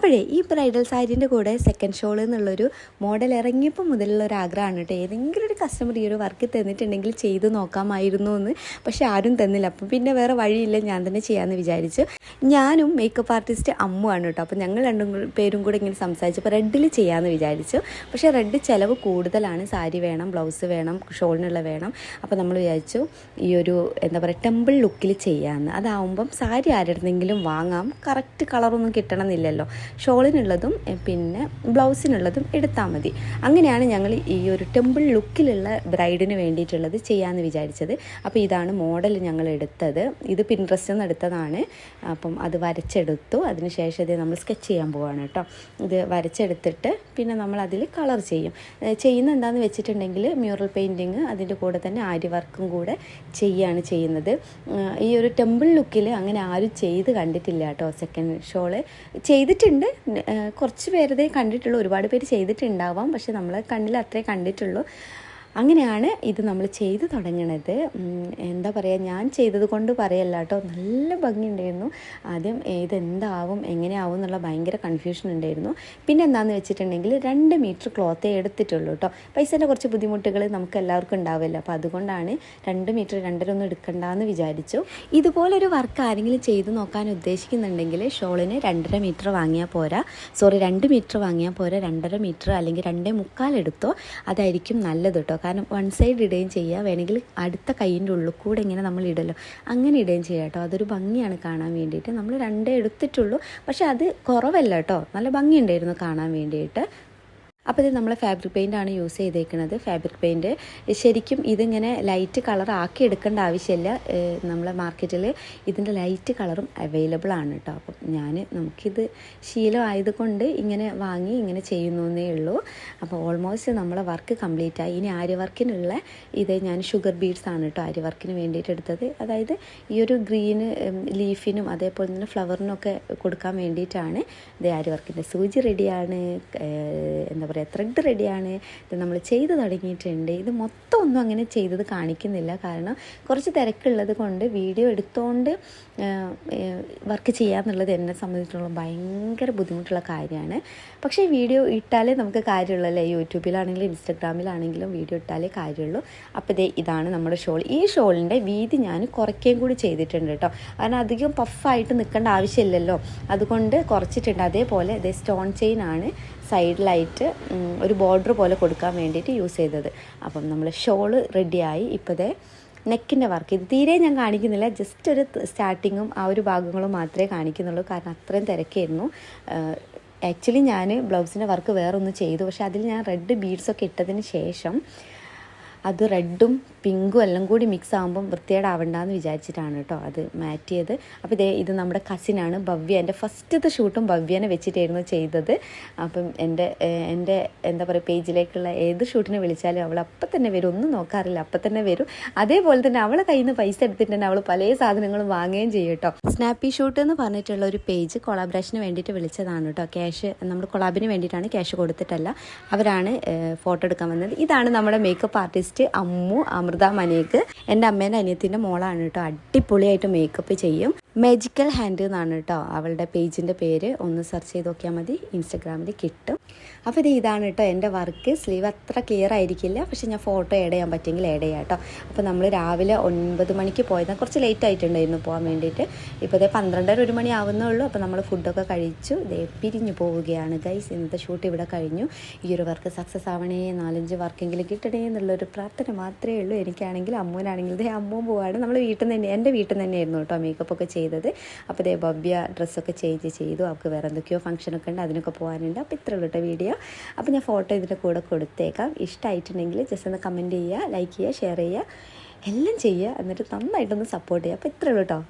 അപ്പോഴേ ഈ ബ്രൈഡൽ സാരീന്റെ കൂടെ സെക്കൻഡ് ഷോൾ എന്നുള്ളൊരു മോഡൽ ഇറങ്ങിയപ്പോൾ മുതലുള്ള ഒരു ആഗ്രഹമാണ് കേട്ടോ. ഏതെങ്കിലും ഒരു കസ്റ്റമർ ഈ ഒരു വർക്ക് തന്നിട്ടുണ്ടെങ്കിൽ ചെയ്ത് നോക്കാമായിരുന്നു എന്ന് പക്ഷെ ആരും തന്നില്ല. അപ്പം പിന്നെ വേറെ വഴിയില്ല. ഞാൻ തന്നെ ചെയ്യാമെന്ന് വിചാരിച്ചു. ഞാനും മേക്കപ്പ് ആർട്ടിസ്റ്റ് അമ്മുവാണ് കേട്ടോ. അപ്പോൾ ഞങ്ങൾ രണ്ടും പേരും കൂടെ ഇങ്ങനെ സംസാരിച്ചപ്പോൾ റെഡിൽ ചെയ്യാമെന്ന് വിചാരിച്ചു. പക്ഷേ റെഡ് ചിലവ് കൂടുതലാണ്. സാരി വേണം ബ്ലൗസ് വേണം ഷോളിനുള്ള വേണം. അപ്പോൾ നമ്മൾ വിചാരിച്ചു ഈ ഒരു എന്താ പറയുക ടെമ്പിൾ ലുക്കിൽ ചെയ്യാമെന്ന്. അതാവുമ്പം സാരി ആരുടെങ്കിലും വാങ്ങാം. കറക്റ്റ് കളറൊന്നും കിട്ടണമെന്നില്ലല്ലോ. ഷോളിനുള്ളതും പിന്നെ ബ്ലൗസിനുള്ളതും എടുത്താൽ മതി. അങ്ങനെയാണ് ഞങ്ങൾ ഈ ഒരു ടെമ്പിൾ ലുക്കിലുള്ള ബ്രൈഡിന് വേണ്ടിയിട്ടുള്ളത് ചെയ്യാമെന്ന് വിചാരിച്ചത്. അപ്പോൾ ഇതാണ് മോഡൽ ഞങ്ങൾ എടുത്തത്. ഇത് പിൻട്രസ്റ്റിൽ നിന്ന് എടുത്തതാണ്. അപ്പം അത് വരച്ചെടുത്തു. അതിനുശേഷം ഇത് നമ്മൾ സ്കെച്ച് ചെയ്യാൻ പോവാണ് കേട്ടോ. ഇത് വരച്ചെടുത്തിട്ട് പിന്നെ നമ്മൾ അതിൽ കളർ ചെയ്യും. ചെയ്യുന്ന എന്താണെന്ന് വെച്ചിട്ടുണ്ടെങ്കിൽ മ്യൂറൽ പെയിന്റിങ് അതിന്റെ കൂടെ തന്നെ ആരി വർക്കും കൂടെ ചെയ്യുകയാണ് ചെയ്യുന്നത്. ഈ ഒരു ടെമ്പിൾ ലുക്കിൽ അങ്ങനെ ആരും ചെയ്ത് കണ്ടിട്ടില്ല കേട്ടോ സെക്കൻഡ് ഷോൾ. ചെയ്തിട്ടുണ്ട്. ആ, കുറച്ച് പേരതേ കണ്ടിട്ടുള്ളൂ. ഒരുപാട് പേര് ചെയ്തിട്ടുണ്ടാവാം. പക്ഷെ നമ്മൾ കണ്ണിൽ അത്രേ കണ്ടിട്ടുള്ളൂ. അങ്ങനെയാണ് ഇത് നമ്മൾ ചെയ്തു തുടങ്ങണത്. എന്താ പറയുക ഞാൻ ചെയ്തത് കൊണ്ട് പറയല്ല കേട്ടോ. നല്ല ഭംഗിയുണ്ടായിരുന്നു. ആദ്യം ഇതെന്താവും എങ്ങനെയാവും എന്നുള്ള ഭയങ്കര കൺഫ്യൂഷൻ ഉണ്ടായിരുന്നു. പിന്നെ എന്താണെന്ന് വെച്ചിട്ടുണ്ടെങ്കിൽ രണ്ട് മീറ്റർ ക്ലോത്തേ എടുത്തിട്ടുള്ളൂ കേട്ടോ പൈസേന്റെ കുറച്ച് ബുദ്ധിമുട്ടുകൾ നമുക്ക് എല്ലാവർക്കും ഉണ്ടാവില്ല. അപ്പോൾ അതുകൊണ്ടാണ് രണ്ട് മീറ്റർ രണ്ടര ഒന്നും എടുക്കണ്ടെന്ന് വിചാരിച്ചു. ഇതുപോലൊരു വർക്ക് ആരെങ്കിലും ചെയ്തു നോക്കാൻ ഉദ്ദേശിക്കുന്നുണ്ടെങ്കിൽ ഷോളിന് രണ്ടര മീറ്റർ വാങ്ങിയാൽ പോരാ. സോറി രണ്ട് മീറ്റർ വാങ്ങിയാൽ പോരാ. രണ്ടര മീറ്റർ അല്ലെങ്കിൽ രണ്ടേ മുക്കാൽ എടുത്തോ. അതായിരിക്കും നല്ലത് കേട്ടോ കാരണം വൺ സൈഡ് ഇടുകയും ചെയ്യുക വേണമെങ്കിൽ അടുത്ത കൈയിന്റെ ഉള്ളിൽ കൂടെ ഇങ്ങനെ നമ്മൾ ഇടല്ലോ. അങ്ങനെ ഇടുകയും ചെയ്യാം കേട്ടോ. അതൊരു ഭംഗിയാണ് കാണാൻ വേണ്ടിയിട്ട്. നമ്മൾ രണ്ടേ എടുത്തിട്ടുള്ളൂ. പക്ഷെ അത് കുറവല്ല കേട്ടോ. നല്ല ഭംഗിയുണ്ടായിരുന്നു കാണാൻ വേണ്ടിയിട്ട്. അപ്പോൾ ഇത് നമ്മൾ ഫാബ്രിക് പെയിന്റ് ആണ് യൂസ് ചെയ്തേക്കുന്നത് ഫാബ്രിക് പെയിന്റ് ശരിക്കും ഇതിങ്ങനെ ലൈറ്റ് കളർ ആക്കി എടുക്കേണ്ട ആവശ്യമില്ല. നമ്മൾ മാർക്കറ്റിൽ ഇതിന്റെ ലൈറ്റ് കളറും അവൈലബിൾ ആണ് കേട്ടോ അപ്പം ഞാൻ നമുക്കിത് ശീലമായതുകൊണ്ട് ഇങ്ങനെ വാങ്ങി ഇങ്ങനെ ചെയ്യുന്നേ ഉള്ളൂ. അപ്പോൾ ഓൾമോസ്റ്റ് നമ്മളെ വർക്ക് കംപ്ലീറ്റ് ആയി. ഇനി ആര്യ വർക്കിനുള്ള ഇത് ഞാൻ ഷുഗർ ബീഡ്സ് ആണ് കേട്ടോ ആര്യ വർക്കിന് വേണ്ടിയിട്ട് എടുത്തത്. അതായത് ഈ ഒരു ഗ്രീന് ലീഫിനും അതേപോലെ തന്നെ ഫ്ലവറിനൊക്കെ കൊടുക്കാൻ വേണ്ടിയിട്ടാണ് ഇത് ആര്യ വർക്കിന്റെ. സൂചി റെഡിയാണ് എന്താ പറയുക ത്രെഡ് റെഡിയാണ് ഇത് നമ്മൾ ചെയ്ത് തുടങ്ങിയിട്ടുണ്ട്. ഇത് മൊത്തം ഒന്നും അങ്ങനെ ചെയ്തത് കാണിക്കുന്നില്ല. കാരണം കുറച്ച് തിരക്കുള്ളത് കൊണ്ട് വീഡിയോ എടുത്തുകൊണ്ട് വർക്ക് ചെയ്യാന്നുള്ളത് എന്നെ സംബന്ധിച്ചിടത്തോളം ഭയങ്കര ബുദ്ധിമുട്ടുള്ള കാര്യമാണ്. പക്ഷേ വീഡിയോ ഇട്ടാലേ നമുക്ക് കാര്യമുള്ളല്ലേ? യൂട്യൂബിലാണെങ്കിലും ഇൻസ്റ്റാഗ്രാമിലാണെങ്കിലും വീഡിയോ ഇട്ടാലേ കാര്യമുള്ളൂ. അപ്പോൾ ഇതേ ഇതാണ് നമ്മുടെ ഷോൾ. ഈ ഷോളിന്റെ വീതി ഞാൻ കുറയ്ക്കുകയും കൂടി ചെയ്തിട്ടുണ്ട് കേട്ടോ. കാരണം അധികം പഫായിട്ട് നിൽക്കേണ്ട ആവശ്യമില്ലല്ലോ. അതുകൊണ്ട് കുറച്ചിട്ടുണ്ട്. അതേപോലെ ഇതേ സ്റ്റോൺ ചെയിൻ ആണ്. സൈഡിലായിട്ട് ഒരു ബോർഡർ പോലെ കൊടുക്കാൻ വേണ്ടിയിട്ട് യൂസ് ചെയ്തത്. അപ്പം നമ്മൾ ഷോൾ റെഡിയായി ഇപ്പോഴത്തെ നെക്കിന്റെ വർക്ക് ഇത് തീരെ ഞാൻ കാണിക്കുന്നില്ല. ജസ്റ്റ് ഒരു സ്റ്റാർട്ടിങ്ങും ആ ഒരു ഭാഗങ്ങളും മാത്രമേ കാണിക്കുന്നുള്ളൂ. കാരണം അത്രയും തിരക്കായിരുന്നു. ആക്ച്വലി ഞാൻ ബ്ലൗസിന്റെ വർക്ക് വേറൊന്ന് ചെയ്തു. പക്ഷേ അതിൽ ഞാൻ റെഡ് ബീഡ്സൊക്കെ ഇട്ടതിന് ശേഷം അത് റെഡും പിങ്കും എല്ലാം കൂടി മിക്സ് ആകുമ്പം വൃത്തികേടാവണ്ടെന്ന് വിചാരിച്ചിട്ടാണ് കേട്ടോ അത് മാറ്റിയത്. അപ്പോൾ ഇതേ ഇത് നമ്മുടെ കസിനാണ് ഭവ്യ. എന്റെ ഫസ്റ്റത്തെ ഷൂട്ടും ഭവ്യനെ വെച്ചിട്ടായിരുന്നു ചെയ്തത്. അപ്പം എന്റെ എന്റെ എന്താ പറയുക പേജിലേക്കുള്ള ഏത് ഷൂട്ടിനെ വിളിച്ചാലും അവൾ അപ്പം തന്നെ വരും. ഒന്നും നോക്കാറില്ല. അപ്പം തന്നെ വരും. അതേപോലെ തന്നെ അവളെ കയ്യിൽ നിന്ന് പൈസ എടുത്തിട്ട് തന്നെ അവൾ പല സാധനങ്ങളും വാങ്ങുകയും ചെയ്യും കേട്ടോ. സ്നാപ്പി ഷൂട്ട് എന്ന് പറഞ്ഞിട്ടുള്ള ഒരു പേജ് കൊളാബറേഷന് വേണ്ടിയിട്ട് വിളിച്ചതാണ് കേട്ടോ. ക്യാഷ് നമ്മൾ കൊളാബിന് വേണ്ടിയിട്ടാണ് ക്യാഷ് കൊടുത്തിട്ടല്ല. അവരാണ് ഫോട്ടോ എടുക്കാൻ വന്നത്. ഇതാണ് നമ്മുടെ മേക്കപ്പ് ആർട്ടിസ്റ്റ് അമ്മു അമൃത മനേക്ക് എന്റെ അമ്മേന്റെ അനിയത്തിന്റെ മോളാണ് കേട്ടോ. അടിപൊളിയായിട്ട് മേക്കപ്പ് ചെയ്യും. മാജിക്കൽ ഹാൻഡ് എന്നാണ് കേട്ടോ അവളുടെ പേജിന്റെ പേര്. ഒന്ന് സെർച്ച് ചെയ്ത് നോക്കിയാൽ മതി. ഇൻസ്റ്റഗ്രാമിൽ കിട്ടും. അപ്പോൾ ഇത് ഇതാണ് കേട്ടോ എന്റെ വർക്ക് സ്ലീവ് അത്ര ക്ലിയർ ആയിരിക്കില്ല. പക്ഷെ ഞാൻ ഫോട്ടോ ആഡ് ചെയ്യാൻ പറ്റുമെങ്കിൽ ആഡ് ചെയ്യാം കേട്ടോ അപ്പോൾ നമ്മൾ രാവിലെ ഒൻപത് മണിക്ക് പോയതാണ് കുറച്ച് ലേറ്റ് ആയിട്ടുണ്ടായിരുന്നു പോകാൻ വേണ്ടിയിട്ട്. ഇപ്പോൾ ഇതേ പന്ത്രണ്ടര ഒരു മണി ആവുന്നേ ഉള്ളൂ. അപ്പോൾ നമ്മൾ ഫുഡൊക്കെ കഴിച്ചു. ഇതേ പിരിഞ്ഞു പോവുകയാണ് ഗൈസ് ഇന്നത്തെ ഷൂട്ട് ഇവിടെ കഴിഞ്ഞു. ഈ ഒരു വർക്ക് സക്സസ് ആവണേ. നാലഞ്ച് വർക്കെങ്കിലും കിട്ടണേ എന്നുള്ളൊരു പ്രാർത്ഥന മാത്രമേ ഉള്ളൂ. എനിക്കാണെങ്കിൽ അമ്മൂനാണെങ്കിൽ ഇതേ അമ്മവും പോവാണ്. നമ്മൾ വീട്ടിൽ നിന്ന് തന്നെ എന്റെ വീട്ടിൽ നിന്ന് തന്നെയായിരുന്നു കേട്ടോ മേക്കപ്പ് ഒക്കെ ചെയ്തത്. അപ്പോൾ ഇതേ ഭവ്യ ഡ്രസ്സൊക്കെ ചേഞ്ച് ചെയ്തു. അവൾക്ക് വേറെ എന്തൊക്കെയോ ഫംഗ്ഷനൊക്കെ ഉണ്ട്. അതിനൊക്കെ പോകാനുണ്ട്. അപ്പോൾ ഇത്ര കേട്ടോ വീഡിയോ അപ്പോൾ ഞാൻ ഫോട്ടോ ഇതിന്റെ കൂടെ കൊടുത്തേക്കാം. ഇഷ്ടമായിട്ടുണ്ടെങ്കിൽ ജസ്റ്റ് ഒന്ന് കമന്റ് ചെയ്യുക ലൈക്ക് ചെയ്യുക ഷെയർ ചെയ്യുക എല്ലാം ചെയ്യുക. എന്നിട്ട് നന്നായിട്ടൊന്ന് സപ്പോർട്ട് ചെയ്യുക. അപ്പോൾ ഇത്രയുള്ളൂ കേട്ടോ.